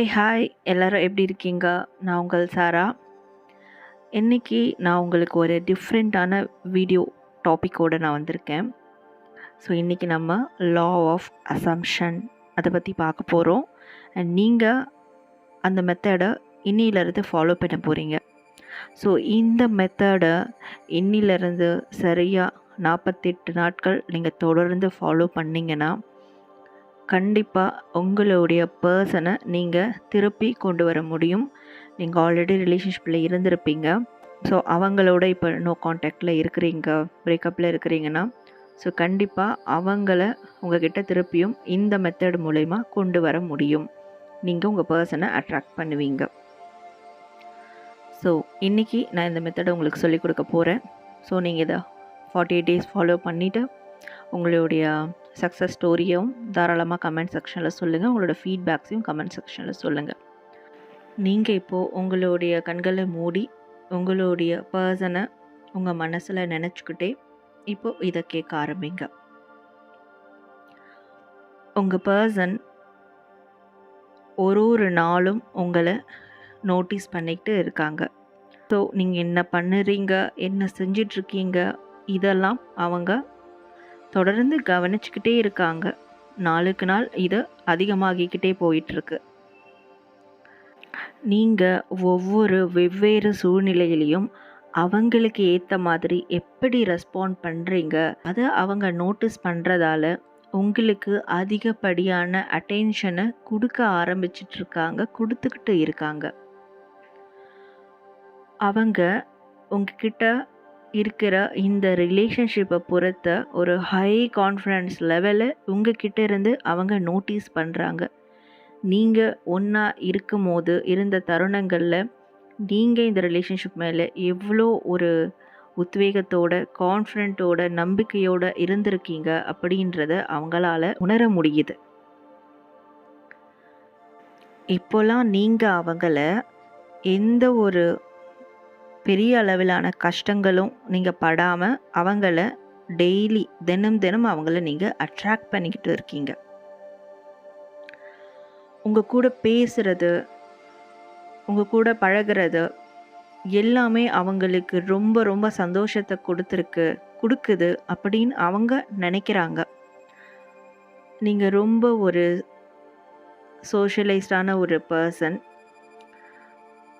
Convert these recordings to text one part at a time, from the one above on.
Hey hi எல்லாரும் எப்படி இருக்கீங்க? நான் உங்கள் சாரா. இன்றைக்கி நான் உங்களுக்கு ஒரு டிஃப்ரெண்ட்டான வீடியோ டாப்பிக்கோடு நான் வந்திருக்கேன். ஸோ இன்றைக்கி நம்ம லா ஆஃப் அசம்ஷன் அதை பற்றி பார்க்க போகிறோம் அண்ட் நீங்கள் அந்த மெத்தடை இன்னிலிருந்து ஃபாலோ பண்ண போகிறீங்க ஸோ இந்த மெத்தடை இன்னிலருந்து சரியாக நாற்பத்தெட்டு நாட்கள் நீங்கள் தொடர்ந்து ஃபாலோ பண்ணிங்கன்னா கண்டிப்பாக உங்களுடைய பர்சனை நீங்கள் திருப்பி கொண்டு வர முடியும். நீங்கள் ஆல்ரெடி ரிலேஷன்ஷிப்பில் இருந்திருப்பீங்க. ஸோ அவங்களோட இப்போ நோ காண்டாக்டில் இருக்கிறீங்க பிரேக்கப்பில் இருக்கிறீங்கன்னா ஸோ கண்டிப்பாக அவங்கள உங்ககிட்ட திருப்பியும் இந்த மெத்தட் மூலயமா கொண்டு வர முடியும். நீங்கள் உங்கள் பர்சனை அட்ராக்ட் பண்ணுவீங்க. ஸோ இன்றைக்கி நான் இந்த மெத்தடை உங்களுக்கு சொல்லிக் கொடுக்க போகிறேன் ஸோ நீங்கள் இதை ஃபார்ட்டி எயிட் டேஸ் ஃபாலோ பண்ணிவிட்டு உங்களுடைய சக்ஸஸ் ஸ்டோரியும் தாராளமாக கமெண்ட் செக்ஷனில் சொல்லுங்கள் உங்களோட ஃபீட்பேக்ஸையும் கமெண்ட் செக்ஷனில் சொல்லுங்கள் நீங்கள் இப்போது உங்களுடைய கண்களை மூடி உங்களுடைய பர்சனை உங்கள் மனசில் நினச்சிக்கிட்டே இப்போது இதை கேட்க ஆரம்பிங்க. உங்கள் பர்சன் ஒரு ஒரு நாளும் உங்களை நோட்டீஸ் பண்ணிக்கிட்டு இருக்காங்க. ஸோ நீங்கள் என்ன பண்ணுறீங்க? என்ன செஞ்சிட்ருக்கீங்க இதெல்லாம் அவங்க தொடர்ந்து கவனிச்சுக்கிட்டே இருக்காங்க. நாளுக்கு நாள் இது அதிகமாகிக்கிட்டே போயிட்டுருக்கு. நீங்கள் ஒவ்வொரு வெவ்வேறு சூழ்நிலையிலையும் அவங்களுக்கு ஏற்ற மாதிரி எப்படி ரெஸ்பாண்ட் பண்ணுறீங்க அதை அவங்க நோட்டீஸ் பண்ணுறதால உங்களுக்கு அதிகப்படியான அட்டென்ஷனை கொடுக்க ஆரம்பிச்சிட்ருக்காங்க கொடுத்துக்கிட்டு இருக்காங்க. அவங்க உங்ககிட்ட இருக்கிற இந்த ரிலேஷன்ஷிப்பை பொறுத்த ஒரு ஹை கான்ஃபிடன்ஸ் லெவலை உங்ககிட்ட இருந்து அவங்க நோட்டீஸ் பண்ணுறாங்க நீங்கள் ஒன்றா இருக்கும் போது இருந்த தருணங்களில் நீங்கள் இந்த ரிலேஷன்ஷிப் மேலே எவ்வளோ ஒரு உத்வேகத்தோட கான்ஃபிடென்ட்டோட நம்பிக்கையோட இருந்திருக்கீங்க அப்படின்றத அவங்களால உணர முடியுது. இப்போலாம் நீங்கள் அவங்கள எந்த ஒரு பெரிய அளவிலான கஷ்டங்களும் நீங்கள் படாமல் அவங்கள டெய்லி தினம் தினம் அவங்கள நீங்கள் அட்ராக்ட் பண்ணிக்கிட்டு இருக்கீங்க. உங்கள் கூட பேசுகிறது உங்கள் கூட பழகிறது எல்லாமே அவங்களுக்கு ரொம்ப ரொம்ப சந்தோஷத்தை கொடுத்துருக்கு கொடுக்குது அப்படின்னு அவங்க நினைக்கிறாங்க. நீங்கள் ரொம்ப ஒரு சோஷியலைஸ்டான ஒரு பர்சன்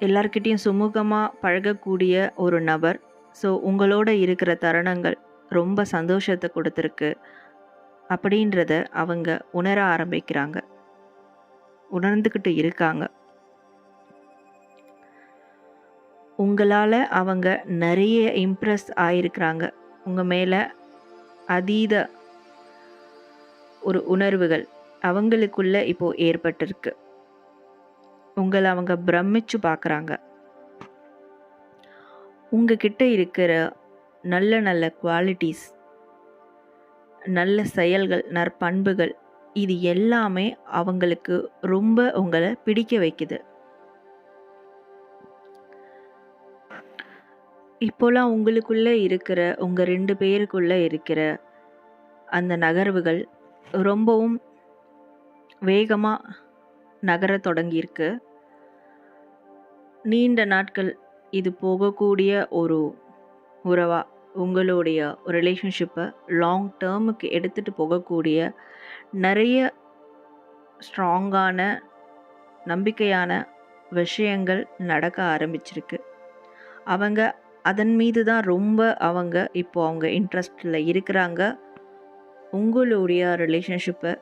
எல்லார்கிட்டேயும் சுமூகமாக பழகக்கூடிய ஒரு நபர். ஸோ உங்களோட இருக்கிற தருணங்கள் ரொம்ப சந்தோஷத்தை கொடுத்துருக்கு அப்படின்றத அவங்க உணர ஆரம்பிக்கிறாங்க. உணர்ந்துக்கிட்டு இருக்காங்க. உங்களால் அவங்க நிறைய இம்ப்ரெஸ் ஆயிருக்கிறாங்க. உங்கள் மேலே அதீத ஒரு உணர்வுகள் அவங்களுக்குள்ள இப்போது ஏற்பட்டிருக்கு. உங்களை அவங்க பிரமிச்சு பார்க்குறாங்க. உங்ககிட்ட இருக்கிற நல்ல நல்ல குவாலிட்டிஸ் நல்ல செயல்கள் நற்பண்புகள் இது எல்லாமே அவங்களுக்கு ரொம்ப உங்களை பிடிக்க வைக்குது. இப்போலாம் உங்களுக்குள்ளே இருக்கிற உங்கள் ரெண்டு பேருக்குள்ளே இருக்கிற அந்த நகர்வுகள் ரொம்பவும் வேகமாக நகர தொடங்கியிருக்கு. நீண்ட நாட்கள் இது போகக்கூடிய ஒரு உறவா? உங்களுடைய ரிலேஷன்ஷிப்பை லாங் டேர்முக்கு எடுத்துகிட்டு போகக்கூடிய நிறைய ஸ்ட்ராங்கான நம்பிக்கையான விஷயங்கள் நடக்க ஆரம்பிச்சிருக்கு. அவங்க அதன் மீது தான் ரொம்ப அவங்க இப்போ அவங்க இன்ட்ரெஸ்டில் இருக்கிறாங்க. உங்களுடைய ரிலேஷன்ஷிப்பை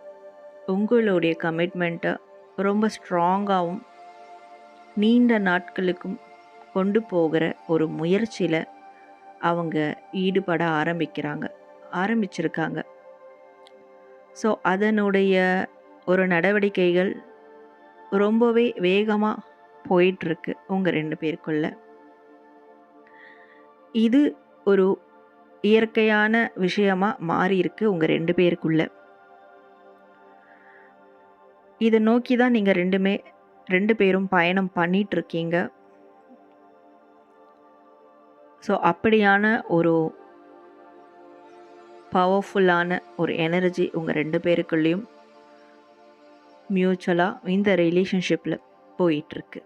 உங்களுடைய கமிட்மெண்ட்டை ரொம்ப ஸ்ட்ராங்காகவும் நீண்ட நாட்களுக்கும் கொண்டு போகிற ஒரு முயற்சியில் அவங்க ஈடுபட ஆரம்பிக்கிறாங்க ஆரம்பிச்சிருக்காங்க. ஸோ அதனுடைய ஒரு நடவடிக்கைகள் ரொம்பவே வேகமாக போயிட்டுருக்கு உங்கள் ரெண்டு பேருக்குள்ள. இது ஒரு இயற்கையான விஷயமாக மாறி இருக்கு உங்கள் ரெண்டு பேருக்குள்ள. இதை நோக்கி தான் நீங்கள் ரெண்டுமே ரெண்டு பேரும் பயணம் பண்ணிகிட்ருக்கீங்க ஸோ அப்படியான ஒரு பவர்ஃபுல்லான ஒரு எனர்ஜி உங்கள் ரெண்டு பேருக்குள்ளேயும் மியூச்சுவலாக இந்த ரிலேஷன்ஷிப்பில் போயிட்டுருக்கு.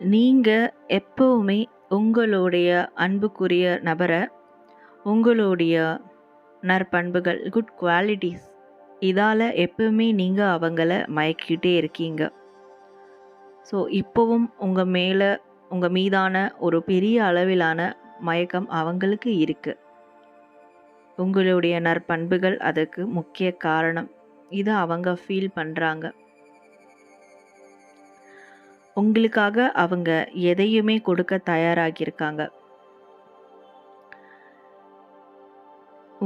நீங்கள் எப்போவுமே உங்களுடைய அன்புக்குரிய நபரை உங்களுடைய நற்பண்புகள் குட் குவாலிட்டிஸ் இதால் எப்பவுமே நீங்கள் அவங்கள மயக்கிட்டே இருக்கீங்க. ஸோ இப்போவும் உங்கள் மேலே உங்கள் மீதான ஒரு பெரிய அளவிலான மயக்கம் அவங்களுக்கு இருக்குது உங்களுடைய நற்பண்புகள் அதுக்கு முக்கிய காரணம். இதை அவங்க ஃபீல் பண்ணுறாங்க உங்களுக்காக அவங்க எதையுமே கொடுக்க தயாராகியிருக்காங்க.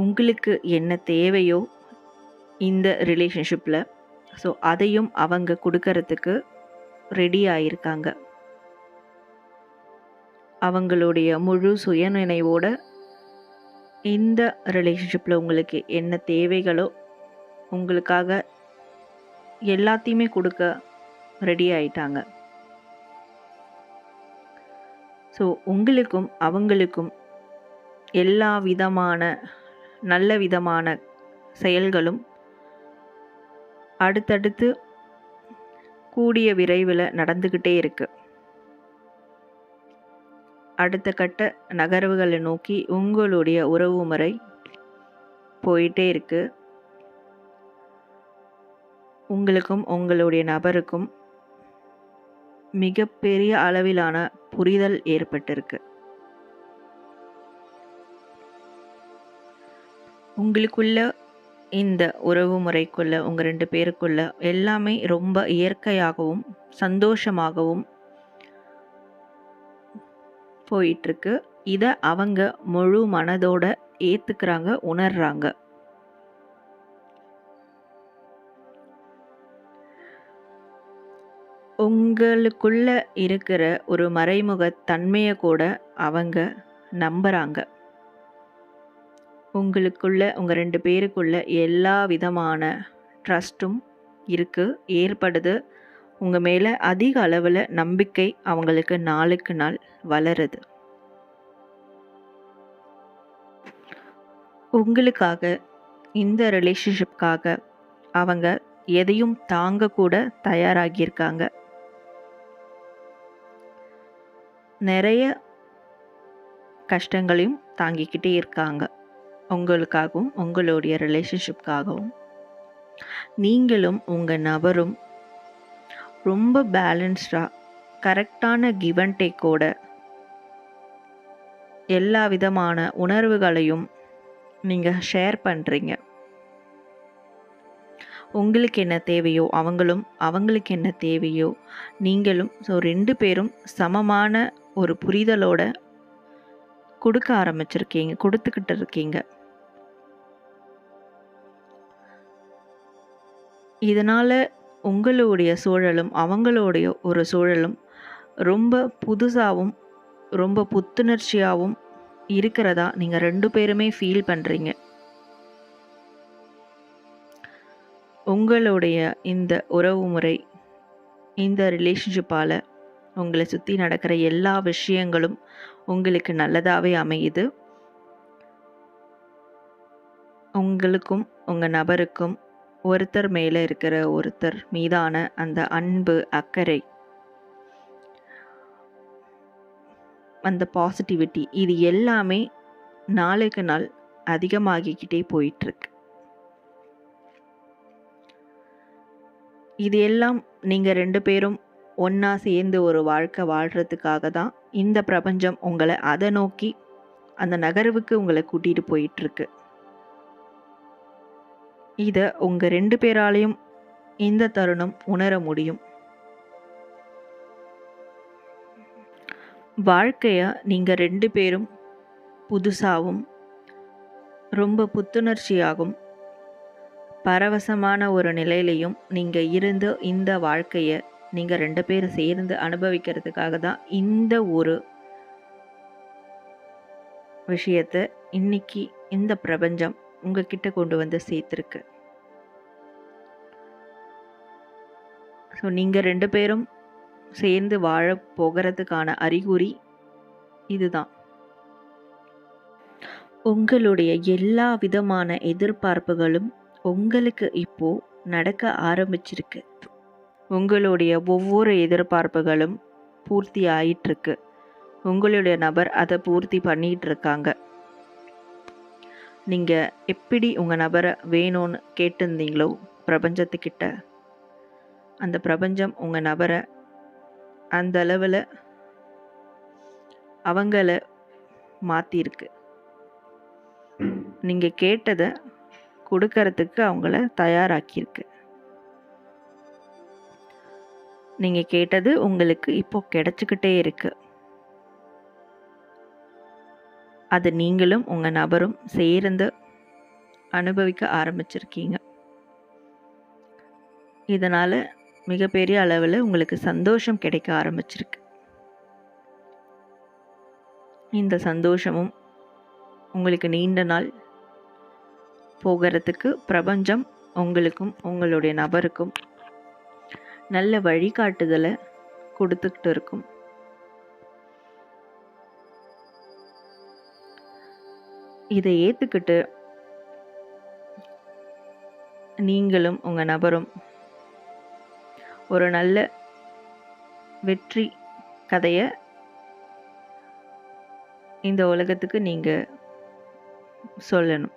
உங்களுக்கு என்ன தேவையோ இந்த ரிலேஷன்ஷிப்பில் ஸோ அதையும் அவங்க கொடுக்கறதுக்கு ரெடி ஆயிருக்காங்க. அவங்களுடைய முழு சுயநினைவோட இந்த ரிலேஷன்ஷிப்பில் உங்களுக்கு என்ன தேவைகளோ உங்களுக்காக எல்லாத்தையுமே கொடுக்க ரெடி ஆயிட்டாங்க. ஸோ உங்களுக்கும் அவங்களுக்கும் எல்லா விதமான நல்ல விதமான செயல்களும் அடுத்தடுத்து கூடிய விரைவில் நடந்துக்கிட்டே இருக்கு. அடுத்த கட்ட நகர்வுகளை நோக்கி உங்களுடைய உறவு முறை போயிட்டே இருக்கு. உங்களுக்கும் உங்களுடைய நபருக்கும் மிகப்பெரிய அளவிலான புரிதல் ஏற்பட்டிருக்கு. உங்களுக்குள்ள இந்த உறவு முறைக்குள்ள உங்கள் ரெண்டு பேருக்குள்ள எல்லாமே ரொம்ப இயற்கையாகவும் சந்தோஷமாகவும் போயிட்டுருக்கு. இதை அவங்க முழு மனதோட ஏற்றுக்கிறாங்க உணர்றாங்க. உங்களுக்குள்ள இருக்கிற ஒரு மறைமுக தன்மையை கூட அவங்க நம்புகிறாங்க உங்களுக்குள்ள உங்கள் ரெண்டு பேருக்குள்ள எல்லா விதமான ட்ரஸ்ட்டும் இருக்குது ஏற்படுது. உங்கள் மேலே அதிக அளவில் நம்பிக்கை அவங்களுக்கு நாளுக்கு நாள் வளருது. உங்களுக்காக இந்த ரிலேஷன்ஷிப்காக அவங்க எதையும் தாங்க கூட தயாராகியிருக்காங்க. நிறைய கஷ்டங்களையும் தாங்கிக்கிட்டே இருக்காங்க. உங்களுக்காகவும் உங்களுடைய ரிலேஷன்ஷிப்காகவும் நீங்களும் உங்கள் நபரும் ரொம்ப பேலன்ஸ்டாக கரெக்டான கிவ் அண்ட் டேக்கோட எல்லா விதமான உணர்வுகளையும் நீங்கள் ஷேர் பண்ணுறீங்க உங்களுக்கு என்ன தேவையோ அவங்களும் அவங்களுக்கு என்ன தேவையோ நீங்களும் ஸோ ரெண்டு பேரும் சமமான ஒரு புரிதலோட கொடுக்க ஆரம்பிச்சிருக்கீங்க கொடுத்துக்கிட்டு இருக்கீங்க. இதனால் உங்களுடைய சூழலும் அவங்களுடைய ஒரு சூழலும் ரொம்ப புதுசாகவும் ரொம்ப புத்துணர்ச்சியாகவும் இருக்கிறதா நீங்கள் ரெண்டு பேருமே ஃபீல் பண்ணுறீங்க உங்களுடைய இந்த உறவு முறை இந்த ரிலேஷன்ஷிப்பால் உங்களை சுற்றி நடக்கிற எல்லா விஷயங்களும் உங்களுக்கு நல்லதாகவே அமையுது. உங்களுக்கும் உங்கள் நபருக்கும் ஒருத்தர் மேலே இருக்கிற ஒருத்தர் மீதான அந்த அன்பு அக்கறை அந்த பாசிட்டிவிட்டி இது எல்லாமே நாளுக்கு நாள் அதிகமாகிக்கிட்டே போயிட்டுருக்கு. இது எல்லாம் நீங்கள் ரெண்டு பேரும் ஒன்றா சேர்ந்து ஒரு வாழ்க்கை வாழ்கிறதுக்காக தான் இந்த பிரபஞ்சம் உங்களை அதை நோக்கி அந்த நகர்வுக்கு உங்களை கூட்டிகிட்டு போயிட்டுருக்கு. இதை உங்கள் ரெண்டு பேராலையும் இந்த தருணம் உணர முடியும். வாழ்க்கையை நீங்கள் ரெண்டு பேரும் புதுசாகவும் ரொம்ப புத்துணர்ச்சியாகவும் பரவசமான ஒரு நிலையிலையும் நீங்கள் இருந்து இந்த வாழ்க்கையை நீங்கள் ரெண்டு பேரும் சேர்ந்து அனுபவிக்கிறதுக்காக தான் இந்த ஒரு விஷயத்தை இன்னைக்கு இந்த பிரபஞ்சம் உங்ககிட்ட கொண்டு வந்து சேர்த்துருக்கு. ஸோ நீங்கள் ரெண்டு பேரும் சேர்ந்து வாழ போகிறதுக்கான அறிகுறி இதுதான். உங்களுடைய எல்லா விதமான எதிர்பார்ப்புகளும் உங்களுக்கு இப்போ நடக்க ஆரம்பிச்சிருக்கு. உங்களுடைய ஒவ்வொரு எதிர்பார்ப்புகளும் பூர்த்தி ஆயிட்டிருக்கு. உங்களுடைய நபர் அதை பூர்த்தி பண்ணிகிட்டு இருக்காங்க நீங்கள் எப்படி உங்கள் நபரை வேணும்னு கேட்டிருந்தீங்களோ பிரபஞ்சத்துக்கிட்ட? அந்த பிரபஞ்சம் உங்கள் நபரை அந்த அளவில் அவங்கள மாற்றிருக்கு நீங்கள் கேட்டதை கொடுக்கறதுக்கு அவங்கள தயாராக்கியிருக்கு. நீங்கள் கேட்டது உங்களுக்கு இப்போ கிடச்சிக்கிட்டே இருக்குது அது நீங்களும் உங்கள் நபரும் சேர்ந்து அனுபவிக்க ஆரம்பிச்சிருக்கீங்க. இதனால் மிகப்பெரிய அளவில் உங்களுக்கு சந்தோஷம் கிடைக்க ஆரம்பிச்சிருக்கு. இந்த சந்தோஷமும் உங்களுக்கு நீண்ட நாள் போகிறதுக்கு பிரபஞ்சம் உங்களுக்கும் உங்களுடைய நபருக்கும் நல்ல வழிகாட்டுதலை கொடுத்துக்கிட்டு இருக்கும். இதை ஏற்றுக்கிட்டு நீங்களும் உங்கள் நபரும் ஒரு நல்ல வெற்றி கதையை இந்த உலகத்துக்கு நீங்கள் சொல்லணும்.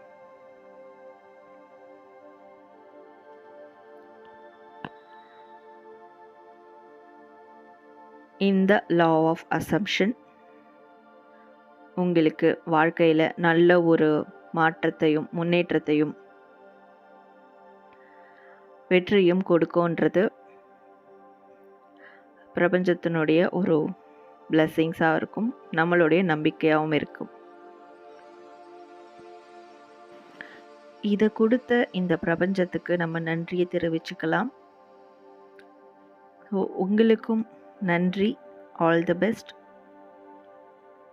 இந்த லா ஆஃப் அசம்ஷன் உங்களுக்கு வாழ்க்கையில் நல்ல ஒரு மாற்றத்தையும் முன்னேற்றத்தையும் வெற்றியும் கொடுக்கும்ன்றது பிரபஞ்சத்தினுடைய ஒரு பிளஸ்ஸிங்ஸாக இருக்கும். நம்மளுடைய நம்பிக்கையாகவும் இருக்கும். இதை கொடுத்த இந்த பிரபஞ்சத்துக்கு நம்ம நன்றியை தெரிவிச்சுக்கலாம். உங்களுக்கும் நன்றி. All the best